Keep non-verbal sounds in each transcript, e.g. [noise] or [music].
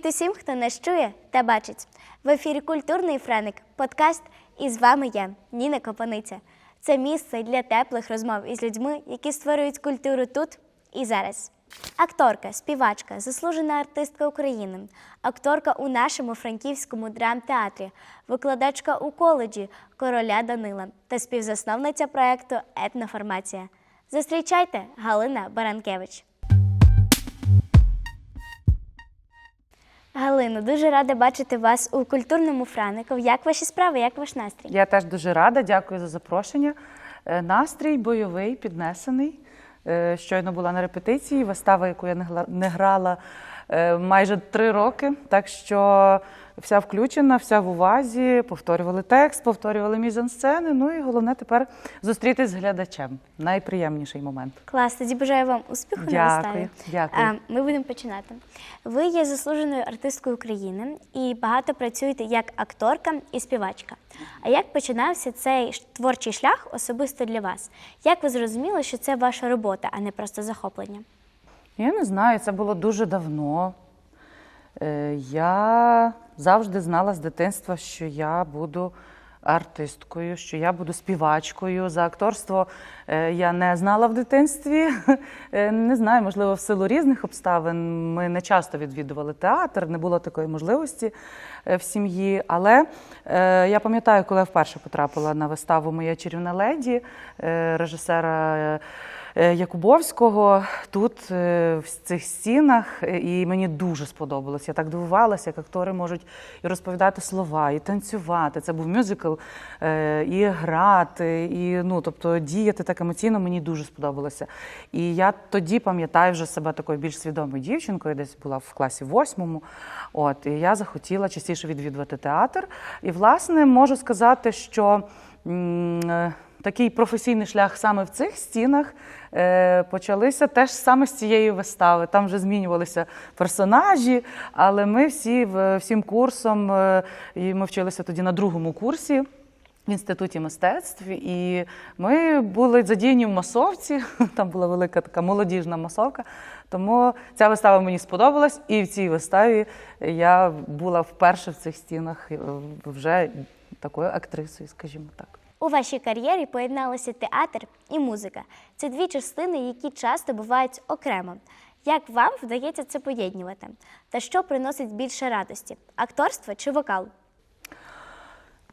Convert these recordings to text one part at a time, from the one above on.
Привіт усім, хто нас чує та бачить. В ефірі Культурний Френик, подкаст. І з вами я, Ніна Копаниця. Це місце для теплих розмов із людьми, які створюють культуру тут і зараз. Акторка, співачка, заслужена артистка України, акторка у нашому франківському драмтеатрі, викладачка у коледжі короля Данила та співзасновниця проекту Етноформація. Зустрічайте Галина Баранкевич. Галино, дуже рада бачити вас у культурному франику. Як ваші справи? Як ваш настрій? Я теж дуже рада, дякую за запрошення. Е, Настрій бойовий, піднесений. Е, Щойно була на репетиції, вистава, яку я не грала майже три роки. Так що вся включена, вся в увазі, повторювали текст, повторювали мізансцени. Ну і головне тепер зустрітись з глядачем. Найприємніший момент. Клас, тоді бажаю вам успіху на виставі. дякую. А, Ми будемо починати. Ви є заслуженою артисткою України і багато працюєте як акторка і співачка. А як починався цей творчий шлях особисто для вас? Як ви зрозуміли, що це ваша робота, а не просто захоплення? Я не знаю, це було дуже давно. Е, Я завжди знала з дитинства, що я буду артисткою, що я буду співачкою. За акторство е, я не знала в дитинстві. [laughs] Е, Не знаю, можливо, в силу різних обставин. Ми не часто відвідували театр, не було такої можливості в сім'ї. Але я пам'ятаю, коли я вперше потрапила на виставу Моя чарівна леді режисера. Е, Якубовського тут е, в цих стінах, е, і мені дуже сподобалось. Я так дивувалася, як актори можуть і розповідати слова, і танцювати. Це був мюзикл, і грати, і ну тобто діяти так емоційно мені дуже сподобалося. І я тоді пам'ятаю вже себе такою більш свідомою дівчинкою, десь була в класі восьмому. От і я захотіла частіше відвідувати театр. І власне можу сказати, що. Такий професійний шлях саме в цих стінах е, почалися теж саме з цієї вистави. Там вже змінювалися персонажі, але ми всі всім курсом, е, і ми вчилися тоді на другому курсі. В інституті мистецтв, і ми були задіяні в масовці. [laughs] Там була велика така молодіжна масовка. Тому ця вистава мені сподобалась, і в цій виставі я була вперше в цих стінах е, вже такою актрисою, скажімо так. У вашій кар'єрі поєдналися театр і музика. Це дві частини, які часто бувають окремо. Як вам вдається це поєднувати? Та що приносить більше радості акторство чи вокал?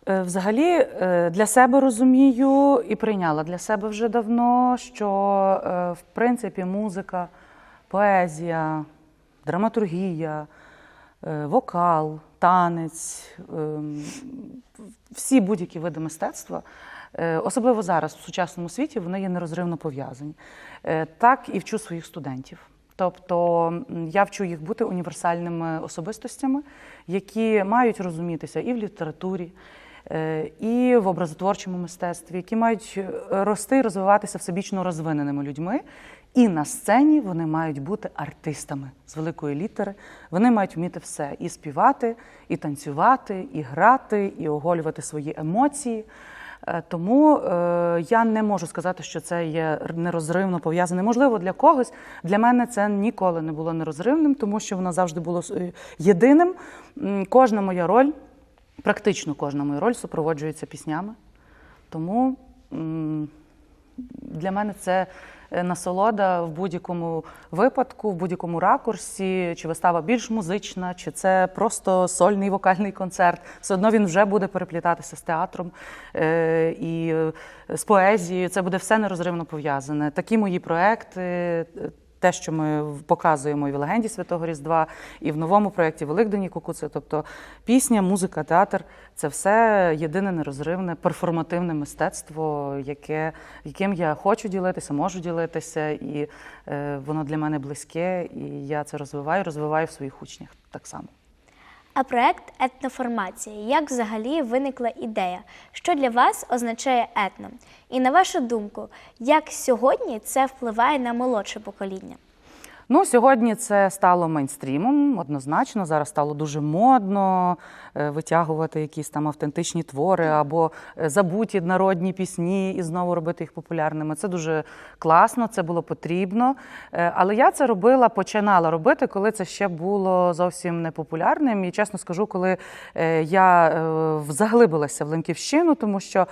Е, Взагалі е, для себе розумію і прийняла для себе вже давно, що е, в принципі музика, поезія, драматургія, вокал, танець, ем, всі будь-які види мистецтва, е, особливо зараз в сучасному світі, вони є нерозривно пов'язані. Е, Так і вчу своїх студентів. Тобто я вчу їх бути універсальними особистостями, які мають розумітися і в літературі, е, і в образотворчому мистецтві, які мають е, рости і розвиватися всебічно розвиненими людьми. І на сцені вони мають бути артистами з великої літери. Вони мають вміти все і співати, і танцювати, і грати, і оголювати свої емоції. Е, Тому е, я не можу сказати, що це є нерозривно пов'язане. Можливо, для когось. Для мене це ніколи не було нерозривним, тому що воно завжди було е, єдиним. Кожна моя роль, практично кожна моя роль супроводжується піснями. Тому для мене це насолода в будь-якому випадку, в будь-якому ракурсі, чи вистава більш музична, чи це просто сольний вокальний концерт. Все одно він вже буде переплітатися з театром е, і е, з поезією. Це буде все нерозривно пов'язане. Такі мої проекти. Те, що ми показуємо і в легенді Святого Різдва, і в новому проєкті Великдені Кукуци. Тобто пісня, музика, театр це все єдине нерозривне перформативне мистецтво, яке, яким я хочу ділитися, можу ділитися, і е, воно для мене близьке, і я це розвиваю, розвиваю в своїх учнях так само. А проект етноформація. Як взагалі виникла ідея? Що для вас означає етно? І на вашу думку, як сьогодні це впливає на молодше покоління? Ну, сьогодні це стало мейнстрімом, однозначно. Зараз стало дуже модно е, витягувати якісь там автентичні твори або е, забуті народні пісні і знову робити їх популярними. Це дуже класно, це було потрібно. Е, Але я це робила, починала робити, коли це ще було зовсім не популярним. І чесно скажу, коли я заглибилася в Лемківщину, тому що,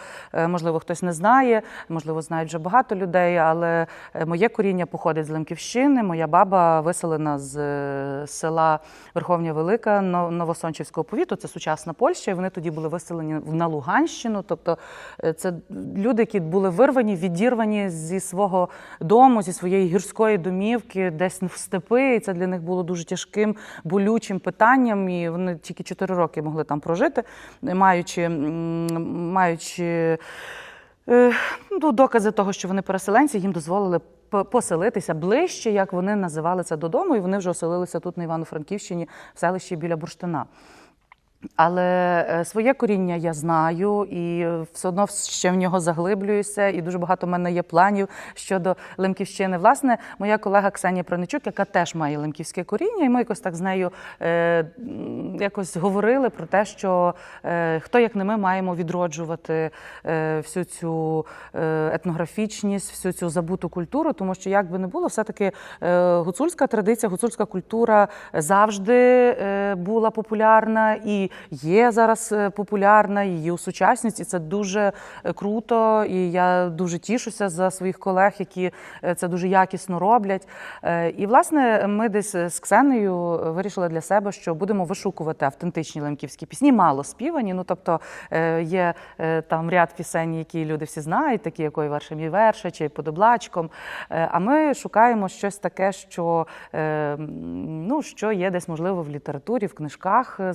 можливо, хтось не знає, можливо, знають вже багато людей, але моє коріння походить з Лемківщини. Моя баба виселена з е, села Верховня Велика Но- Новосончівського повіту. Це сучасна Польща. І вони тоді були виселені на Луганщину. Тобто е, це люди, які були вирвані, відірвані зі свого дому, зі своєї гірської домівки, десь в степи. І це для них було дуже тяжким, болючим питанням. І вони тільки 4 роки могли там прожити, маючи, маючи е, ну, докази того, що вони переселенці, їм дозволили поселитися ближче, як вони називали це додому, і вони вже оселилися тут на Івано-Франківщині, в селищі біля Бурштина. Але е, своє коріння я знаю і е, все одно ще в нього заглиблююся, і дуже багато в мене є планів щодо Лемківщини. Власне, моя колега Ксенія Проничук, яка теж має лемківське коріння, і ми якось так з нею е, якось говорили про те, що е, хто як не ми маємо відроджувати е, всю цю е, етнографічність, всю цю забуту культуру, тому що як би не було, все-таки е, гуцульська традиція, гуцульська культура завжди е, була популярна і є зараз е, популярна, її усучасність, і це дуже е, круто. І я дуже тішуся за своїх колег, які е, це дуже якісно роблять. І власне ми десь з Ксенею вирішили для себе, що будемо вишукувати автентичні лемківські пісні, мало співані. Ну тобто є там ряд пісень, які люди всі знають, такі як «Ой, верше мій верше чи «Под облачком». Е, А ми шукаємо щось таке, що, ну, що є десь можливо в літературі, в книжках е,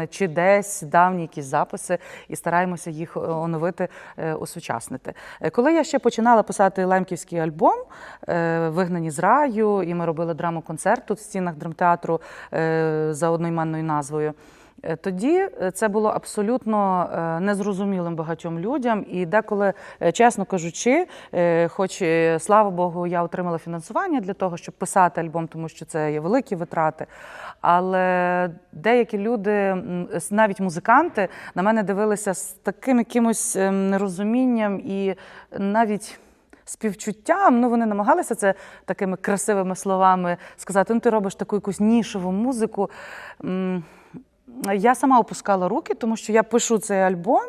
зафіксоване, чи десь давні якісь записи, і стараємося їх е, оновити, е, осучаснити. Е, Коли я ще починала писати лемківський альбом е, Вигнані з раю, і ми робили драму-концерт тут в стінах драмтеатру е, за одноіменною назвою. Е, Тоді е, це було абсолютно е, незрозумілим багатьом людям, і деколи, чесно кажучи, хоч слава Богу, я отримала фінансування для того, щоб писати альбом, тому що це є великі витрати. Але деякі люди, навіть музиканти, на мене дивилися з таким якимось ем, нерозумінням і навіть. Співчуттям, ну вони намагалися це такими красивими словами сказати. Ну, ти робиш таку якусь нішеву музику. Я сама опускала руки, тому що я пишу цей альбом,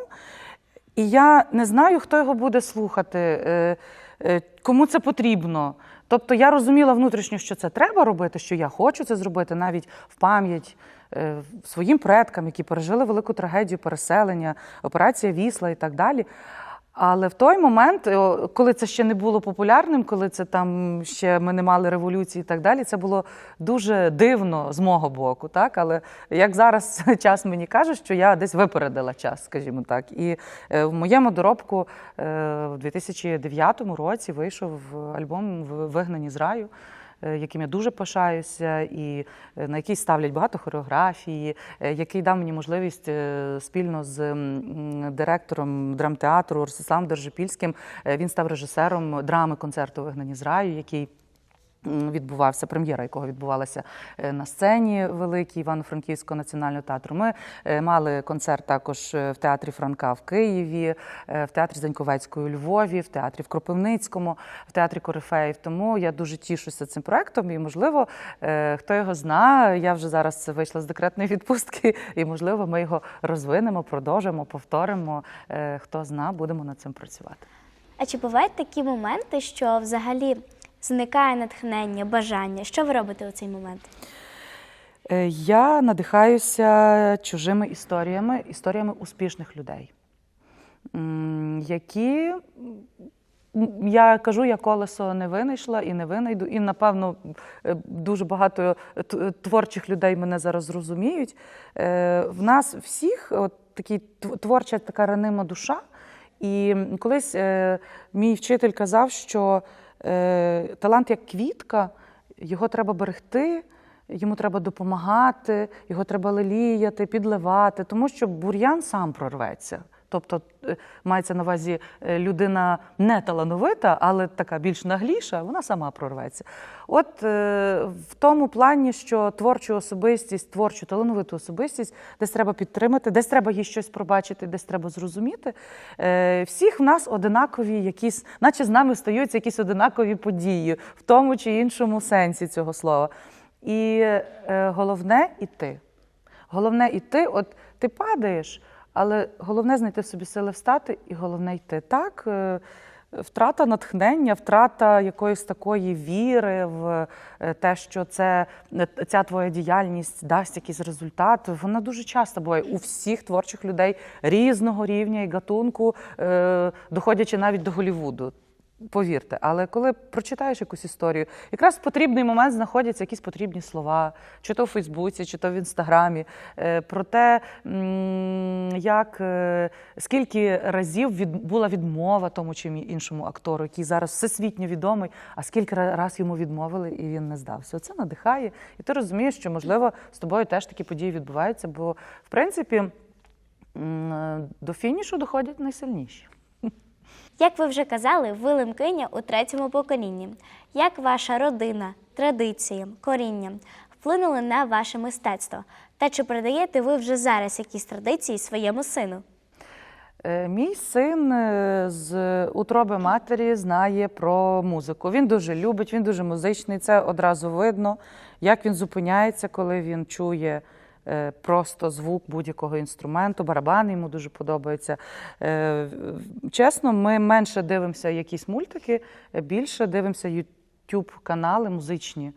і я не знаю, хто його буде слухати, е, е, кому це потрібно. Тобто я розуміла внутрішньо, що це треба робити, що я хочу це зробити навіть в пам'ять е, своїм предкам, які пережили велику трагедію переселення, операція Вісла і так далі. Але в той момент, коли це ще не було популярним, коли це там ще ми не мали революції і так далі, це було дуже дивно з мого боку. Так? Але як зараз [laughs] час мені каже, що я десь випередила час, скажімо так. І е, в моєму доробку е, в 2009 році вийшов альбом «В- Вигнані з раю е, яким я дуже пишаюся, і е, на який ставлять багато хореографії, е, який дав мені можливість е, спільно з директором драмтеатру Ростиславом Держипільським. е, Він став режисером драми концерту Вигнані з раю, який відбувався, прем'єра якого відбувалася е, на сцені великій Івано-Франківського національного театру. Ми е, мали концерт також е, в театрі Франка в Києві, в театрі Заньковецької у Львові, в театрі в Кропивницькому, в театрі Корифеїв. Тому я дуже тішуся цим проектом. І, можливо, хто його знає, я вже зараз вийшла з декретної відпустки, [laughs] і можливо, ми його розвинемо, продовжимо, повторимо. Хто зна, будемо над цим працювати. А чи бувають такі моменти, що взагалі зникає натхнення, бажання? Що ви робите у цей момент? Е, Я надихаюся чужими історіями, історіями успішних людей, які я кажу, я колесо не винайшла і не винайду. І, напевно, е, дуже багато творчих людей мене зараз зрозуміють. Е, В нас всіх от такі тв- творча така ранима душа. І колись мій вчитель казав, що талант як квітка, його треба берегти, йому треба допомагати, його треба леліяти, підливати, тому що бур'ян сам прорветься. Тобто е, мається на увазі е, людина не талановита, але така більш нагліша, вона сама прорветься. От е, в тому плані, що творчу особистість, творчу талановиту особистість, десь треба підтримати, десь треба їй щось пробачити, десь треба зрозуміти. Всіх в нас одинакові якісь, наче з нами стаються якісь одинакові події в тому чи іншому сенсі цього слова. І головне іти. Головне іти, от ти падаєш, але головне знайти в собі сили встати, і головне йти. Так, е, втрата натхнення, втрата якоїсь такої віри в е, те, що це, е, ця твоя діяльність дасть якийсь результат. Вона дуже часто буває у всіх творчих людей різного рівня і гатунку, доходячи навіть до Голівуду. Повірте, але коли прочитаєш якусь історію, якраз в потрібний момент знаходяться якісь потрібні слова, чи то в Фейсбуці, чи то в Інстаграмі, е, про те, як е, скільки разів від, була відмова тому чи іншому актору, який зараз всесвітньо відомий, а скільки раз йому відмовили і він не здався. Це надихає, і ти розумієш, що можливо з тобою теж такі події відбуваються, бо в принципі до фінішу доходять найсильніші. Як ви вже казали, ви лемкиня у третьому поколінні. Як ваша родина, традиції, коріння вплинули на ваше мистецтво? Та чи передаєте ви вже зараз якісь традиції своєму сину? Е, Мій син е, з утроби матері знає про музику. Він дуже любить, він дуже музичний. Це одразу видно, як він зупиняється, коли він чує. Е, Просто звук будь-якого інструменту, барабан йому дуже подобаються. Е, Чесно, ми менше дивимося якісь мультики, більше дивимося youtube канали музичні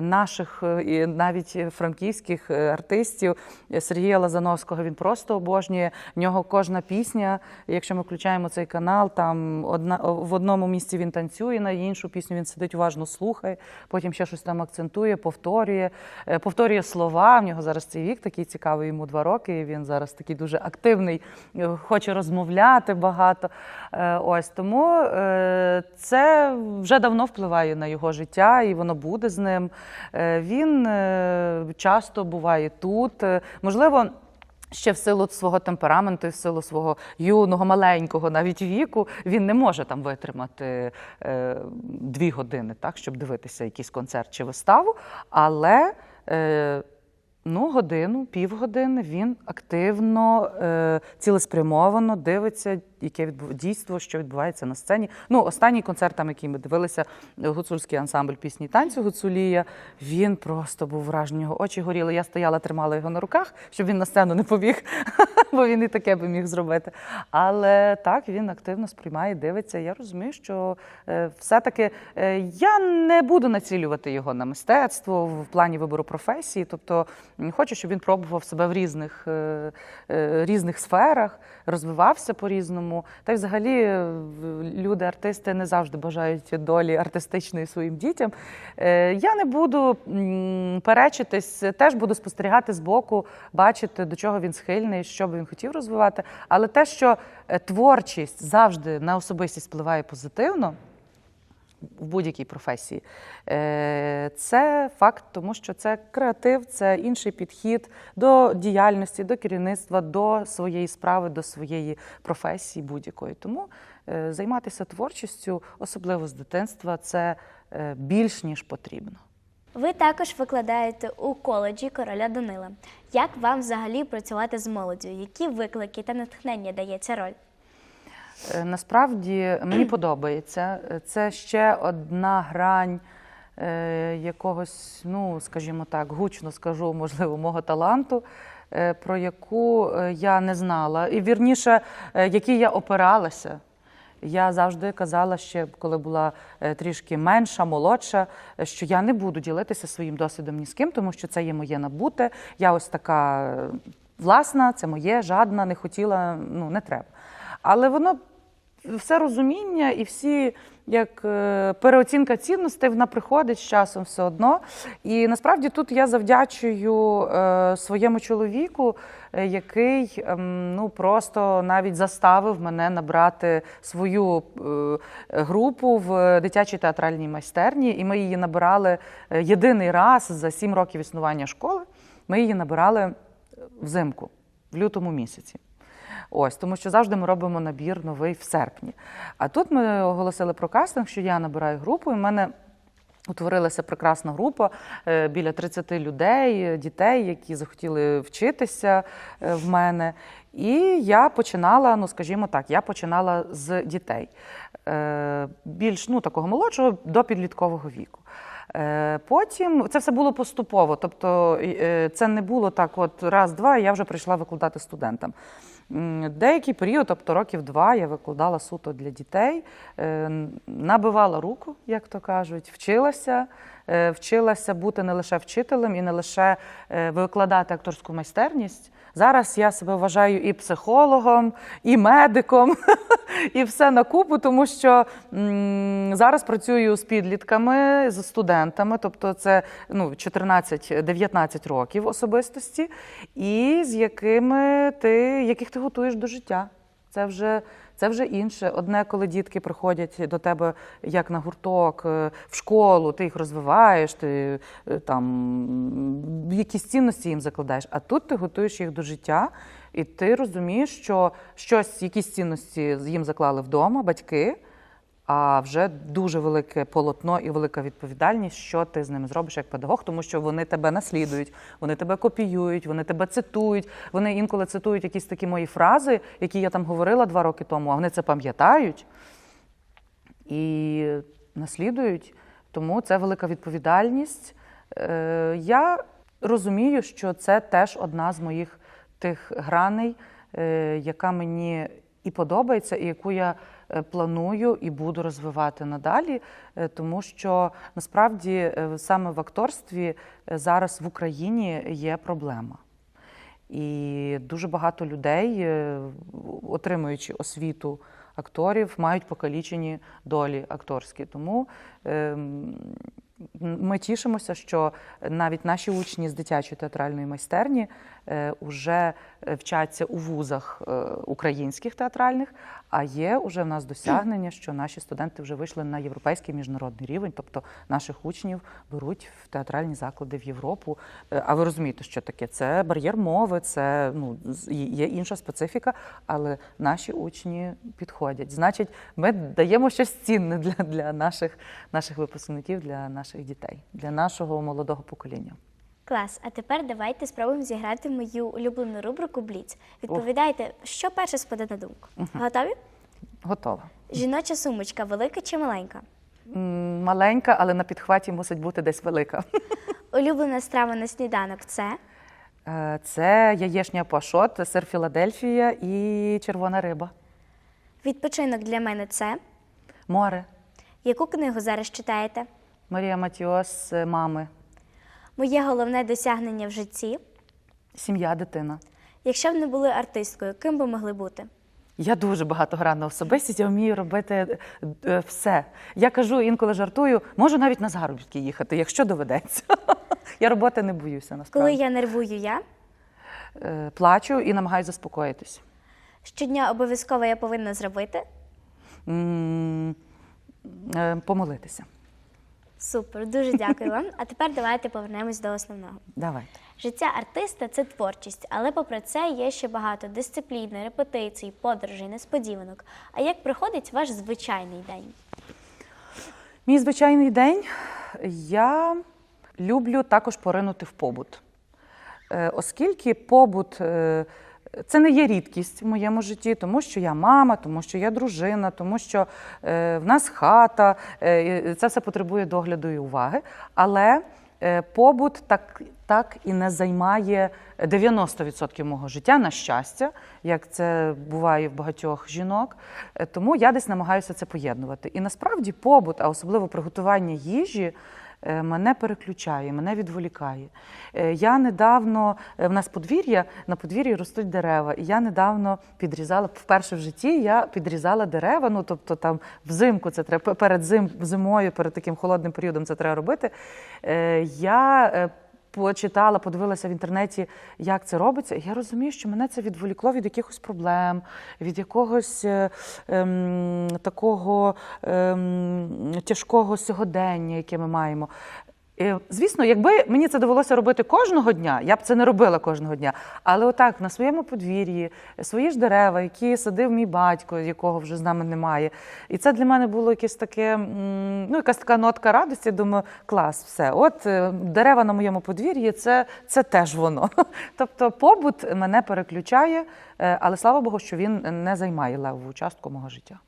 наших е, і навіть е, франківських е, артистів Е, Сергія Лазановського. Він просто обожнює. В нього кожна пісня. Якщо ми включаємо цей канал, там одна в одному місці він танцює, на іншу пісню він сидить уважно слухає, потім ще щось там акцентує, повторює, е, повторює слова. В нього зараз цей вік такий цікавий, йому два роки. і Він зараз такий дуже активний, е, хоче розмовляти багато. Е, Ось тому е, це вже давно впливає на його життя, і воно буде з ним. Е, Він е, часто буває тут. Е, Можливо. Ще в силу свого темпераменту, і в силу свого юного, маленького навіть віку, він не може там витримати е, дві години, так, щоб дивитися якийсь концерт чи виставу. Але е, ну, годину, півгодини він активно, е, цілеспрямовано дивиться, яке відбу... дійство, що відбувається на сцені. Ну, останній концерт, там, який ми дивилися, гуцульський ансамбль пісні танцю Гуцулія. Він просто був вражений, його очі горіли. Я стояла, тримала його на руках, щоб він на сцену не побіг, [laughs] бо він і таке би міг зробити. Але так він активно сприймає, дивиться. Я розумію, що е, все-таки е, я не буду націлювати його на мистецтво в плані вибору професії. Тобто хочу, щоб він пробував себе в різних, е, е, різних сферах, розвивався по-різному. Та й взагалі е, люди, артисти не завжди бажають долі артистичної своїм дітям. Я не буду перечитись, теж буду спостерігати збоку, бачити, до чого він схильний, що би він хотів розвивати. Але те, що творчість завжди на особистість впливає позитивно. В будь-якій професії. Е, Це факт, тому що це креатив, це інший підхід до діяльності, до керівництва, до своєї справи, до своєї професії будь-якої. Тому е, займатися творчістю, особливо з дитинства, це е, більш ніж потрібно. Ви також викладаєте у коледжі короля Данила. Як вам взагалі працювати з молоддю? Які виклики та натхнення дає ця роль? Е, Насправді мені подобається. Е, Це ще одна грань е, якогось, ну скажімо так, гучно скажу, можливо, мого таланту, про яку я не знала, і вірніше, якій я опиралася. Я завжди казала ще, коли була трішки менша, молодша, що я не буду ділитися своїм досвідом ні з ким, тому що це є моє набуте. Я ось така власна, це моє, жадна, не хотіла, ну не треба. Але воно все розуміння і всі як е, переоцінка цінностей, вона приходить з часом все одно. І насправді тут я завдячую е, своєму чоловіку, е, який ем, ну просто навіть заставив мене набрати свою групу в дитячій театральній майстерні, і ми її набирали єдиний раз за сім років існування школи. Ми її набирали взимку, в лютому місяці. Ось, тому що завжди ми робимо набір новий в серпні. А тут ми оголосили про кастинг, що я набираю групу, і в мене Утворилася прекрасна група е, біля 30 людей, дітей, які захотіли вчитися е, в мене. І я починала, ну скажімо так, я починала з дітей Е, більш ну, такого молодшого до підліткового віку. Потім це все було поступово, тобто це не було так, от раз-два, я вже прийшла викладати студентам. Деякий період, тобто років два, я викладала суто для дітей, е, набивала руку, як то кажуть, вчилася, е, вчилася бути не лише вчителем і не лише е, викладати акторську майстерність. Зараз я себе вважаю і психологом, і медиком, [laughs] і все на купу, тому що м, зараз працюю з підлітками, з студентами, тобто це ну, 14-19 років особистості, і з якими ти, яких ти готуєш до життя. Це вже, це вже інше. Одне, коли дітки приходять до тебе як на гурток е, в школу, ти їх розвиваєш, ти е, там якісь цінності їм закладаєш. А тут ти готуєш їх до життя, і ти розумієш, що щось, якісь цінності їм заклали вдома, батьки. А вже дуже велике полотно і велика відповідальність, що ти з ними зробиш як педагог, тому що вони тебе наслідують, вони тебе копіюють, вони тебе цитують. Вони інколи цитують якісь такі мої фрази, які я там говорила два роки тому, а вони це пам'ятають і наслідують. Тому це велика відповідальність. Е, Я розумію, що це теж одна з моїх тих граней, е, яка мені і подобається, і яку я е, планую і буду розвивати надалі, е, тому що насправді саме в акторстві зараз в Україні є проблема. І дуже багато людей, отримуючи освіту акторів, мають покалічені долі акторські. Тому ем, ми тішимося, що навіть наші учні з дитячої театральної майстерні вже вчаться у вузах е, українських театральних, а є вже в нас досягнення, що наші студенти вже вийшли на європейський міжнародний рівень, тобто наших учнів беруть в театральні заклади в Європу. Е, А ви розумієте, що таке? Це бар'єр мови, це ну є інша специфіка, але наші учні підходять. Значить, ми даємо щось цінне для, для наших, наших випускників, для наших дітей, для нашого молодого покоління. Клас. А тепер давайте спробуємо зіграти мою улюблену рубрику Бліц. Відповідайте, що перше спаде на думку. Готові? Готова. Жіноча сумочка велика чи маленька? М, Маленька, але на підхваті мусить бути десь велика. [laughs] Улюблена страва на сніданок це Е, Це яєшня пашот, сир Філадельфія і червона риба. відпочинок для мене це. Море. Яку книгу зараз читаєте? Марія Матіос, е, мами. Моє головне досягнення в житті. Сім'я, дитина. Якщо б не були артисткою, ким би могли бути? Я дуже багатогранна особистість, я вмію робити е, все. Я кажу, інколи жартую, можу навіть на заробітки їхати, якщо доведеться. [laughs] Я роботи не боюся Коли я нервую я, Е, Плачу і намагаюся заспокоїтись. щодня обов'язково я повинна зробити. Е, Помолитися. Супер, дуже дякую вам. А тепер давайте повернемось до основного. Давайте. Життя артиста це творчість, але попри це є ще багато дисципліни, репетицій, подорожей, несподіванок. А як проходить ваш звичайний день? Мій звичайний день я люблю також поринути в побут. Е, Оскільки побут е, це не є рідкість в моєму житті, тому що я мама, тому що я дружина, тому що е, в нас хата, е, це все потребує догляду і уваги. Але е, побут так, так і не займає 90% мого життя, на щастя, як це буває в багатьох жінок. Тому я десь намагаюся це поєднувати. І насправді побут, а особливо приготування їжі. Е, Мене переключає, мене відволікає. Е, Я недавно е, в нас подвір'я, на подвір'ї ростуть дерева. І я недавно підрізала вперше в житті. Я підрізала дерева. Ну тобто там взимку це треба перед зим, зимою, перед таким холодним періодом це треба робити. Я почитала, подивилася в інтернеті, як це робиться. Я розумію, що мене це відволікло від якихось проблем, від якогось е, ем, такого ем, тяжкого сьогодення, яке ми маємо. І, звісно, якби мені це довелося робити кожного дня, я б це не робила кожного дня. Але отак на своєму подвір'ї, свої ж дерева, які садив мій батько, якого вже з нами немає. І це для мене було якесь таке, ну, якась така нотка радості. Думаю, клас, все. От е, дерева на моєму подвір'ї це, це теж воно. [laughs] Тобто побут мене переключає, е, але слава Богу, що він не займає левову частку мого життя.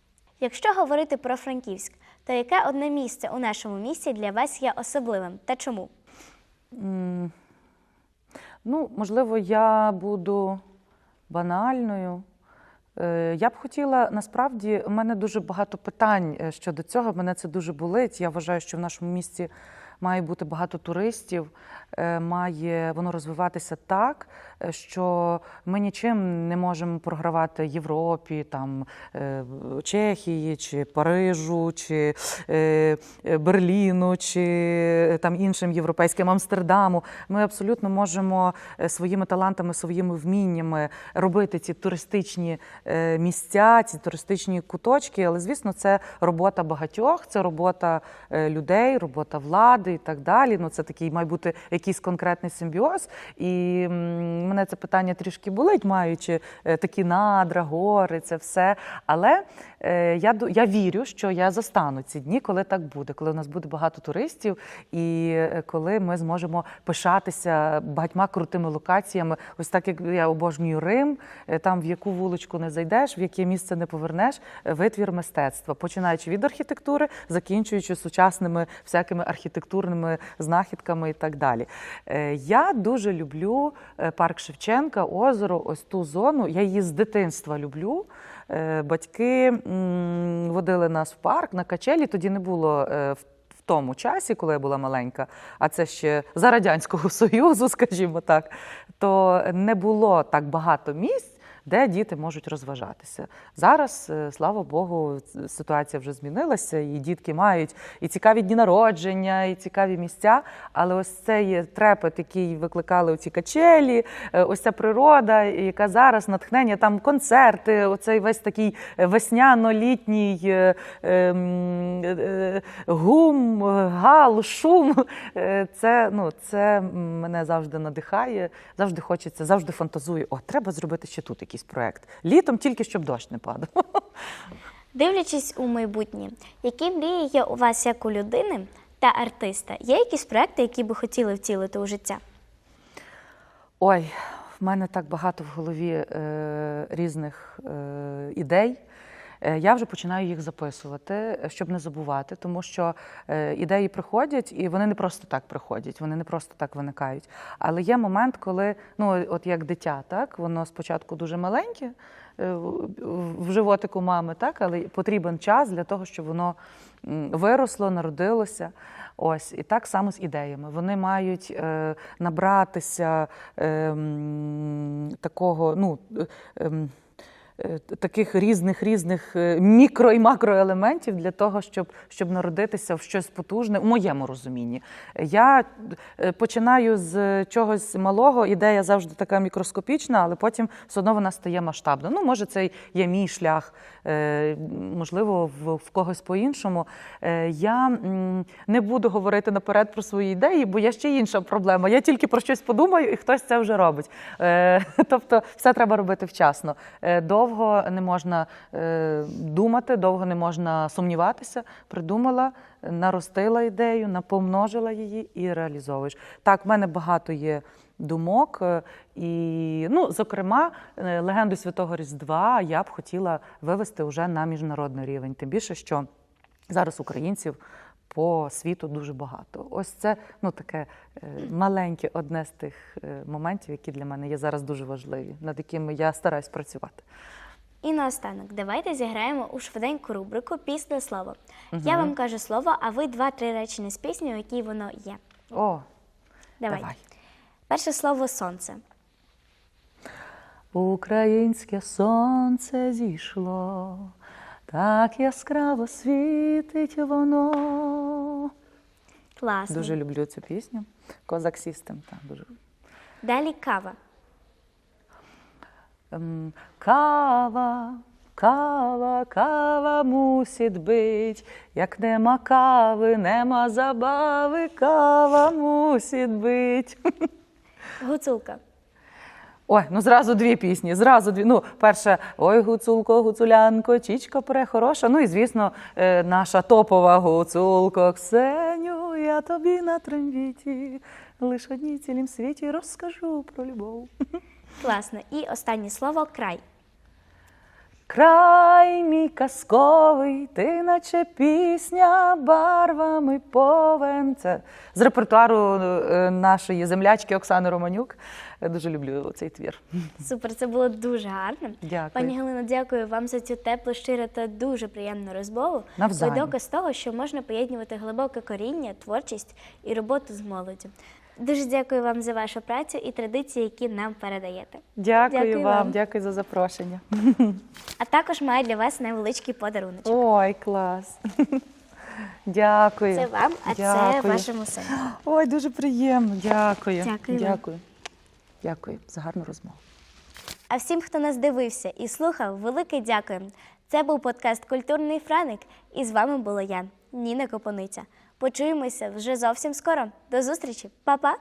Якщо говорити про Франківськ, то яке одне місце у нашому місті для вас є особливим та чому? Ну, можливо, я буду банальною. Е, Я б хотіла, насправді, у мене дуже багато питань е, щодо цього. Мене це дуже болить. Я вважаю, що в нашому місті має бути багато туристів, має воно розвиватися так, е, що ми нічим не можемо програвати Європі, там е, Чехії, чи Парижу, чи е, е, Берліну, чи е, там іншим європейським Амстердаму. Ми абсолютно можемо е, своїми талантами, своїми вміннями робити ці туристичні е, місця, ці туристичні куточки. Але звісно, це робота багатьох, це робота е, людей, робота влади і так далі. Ну це такий має бути якийсь конкретний симбіоз. І мене це питання трішки болить, маючи е, такі надра, гори, це все. Але я, ду- я вірю, що я застану ці дні, коли так буде, коли у нас буде багато туристів, і е, коли ми зможемо пишатися багатьма крутими локаціями. Ось так як я обожнюю Рим, е, там в яку вуличку не зайдеш, в яке місце не повернеш, е, витвір мистецтва, починаючи від архітектури, закінчуючи сучасними всякими архітектурними знахідками і так далі. Е, Я дуже люблю е, парк Шевченка, озеро, ось ту зону. Я її з дитинства люблю. Е, Батьки водили нас в парк на качелі. Тоді не було е, в в тому часі, коли я була маленька, а це ще за Радянського [laughs] Союзу, скажімо так, то не було так багато місць. Де діти можуть розважатися зараз, е, слава Богу, ситуація вже змінилася, і дітки мають і цікаві дні народження, і цікаві місця. Але ось цей трепет, який викликали оці качелі, е, ось ця природа, яка зараз натхнення, там концерти, оцей весь такий весняно-літній е, ем, гум, гал, шум. Це, ну, це мене завжди надихає, завжди хочеться, завжди фантазую. О, треба зробити ще тут якийсь проект. Літом тільки щоб дощ не падав. [laughs] Дивлячись у майбутнє, які мрії є у вас як у людини та артиста? Є якісь проекти, які би хотіли втілити у життя? Ой, в мене так багато в голові е, різних е, ідей. Е, Я вже починаю їх записувати, е, щоб не забувати, тому що е, ідеї приходять, і вони не просто так приходять, вони не просто так виникають. Але є момент, коли, ну от як дитя, так воно спочатку дуже маленьке в- животику мами, так, але потрібен час для того, щоб воно виросло, народилося. Ось і так само з ідеями. Вони мають е, набратися е, такого, ну. е, ем, Таких різних різних е, мікро і макроелементів для того, щоб, щоб народитися в щось потужне, у моєму розумінні. Я е, починаю з чогось малого, ідея завжди така мікроскопічна, але потім все одно вона стає масштабною. Ну, може, це є мій шлях, е, можливо, в, когось по-іншому. Е, Я не буду говорити наперед про свої ідеї, бо є ще інша проблема. Я тільки про щось подумаю, і хтось це вже робить. Е, [laughs] Тобто, все треба робити вчасно. Е, Довго не можна е, думати, довго не можна сумніватися. Придумала, наростила ідею, напомножила її і реалізовуєш. Так, в мене багато є думок. е, І, ну, зокрема, е, легенду Святого Різдва я б хотіла вивести вже на міжнародний рівень. Тим більше, що зараз українців по світу дуже багато. Ось це ну, таке е, маленьке одне з тих е, моментів, які для мене є зараз дуже важливі, над якими я стараюсь працювати. І наостанок, давайте зіграємо у швиденьку рубрику Пісне слово. Я вам кажу слово, а ви два-три речення з пісні, у якій воно є. О, Давай. давай. Перше слово сонце. Українське сонце зійшло, так яскраво світить воно. Класно. Дуже люблю цю пісню. Козак Сістем. Так, дуже. Далі кава. Ем, Кава, Кава, кава мусить бить, як нема кави, нема забави, кава мусить бить. [laughs] Гуцулка. Ой, ну зразу дві пісні, зразу дві. Ну, перша Ой, гуцулко, гуцулянко, чічка прехороша. Ну і звісно, е, наша топова гуцулко Ксеню, я тобі на трембіті. Лиш одній цілім світі розкажу про любов. Класно. І останнє слово край. Край мій казковий, ти наче пісня барвами повен. Це з репертуару е, нашої землячки Оксани Романюк. Я дуже люблю цей твір. Супер, це було дуже гарно. Дякую. Пані Галино, дякую вам за цю теплу, щиру та дуже приємну розмову. Навзаєм. Ви доказ того, що можна поєднувати глибоке коріння, творчість і роботу з молоддю. Дуже дякую вам за вашу працю і традиції, які нам передаєте. Дякую, Дякую вам, вам. дякую за запрошення. А також маю для вас невеличкий подарунок. Ой, клас. Дякую. Це вам, а це вашому сину. Ой, дуже приємно. Дякую. Дякую. Дякую. Дякую за гарну розмову. А всім, хто нас дивився і слухав, велике дякую. Це був подкаст Культурний Франик, і з вами була я, Ніна Копониця. Почуємося вже зовсім скоро. До зустрічі, Па-па!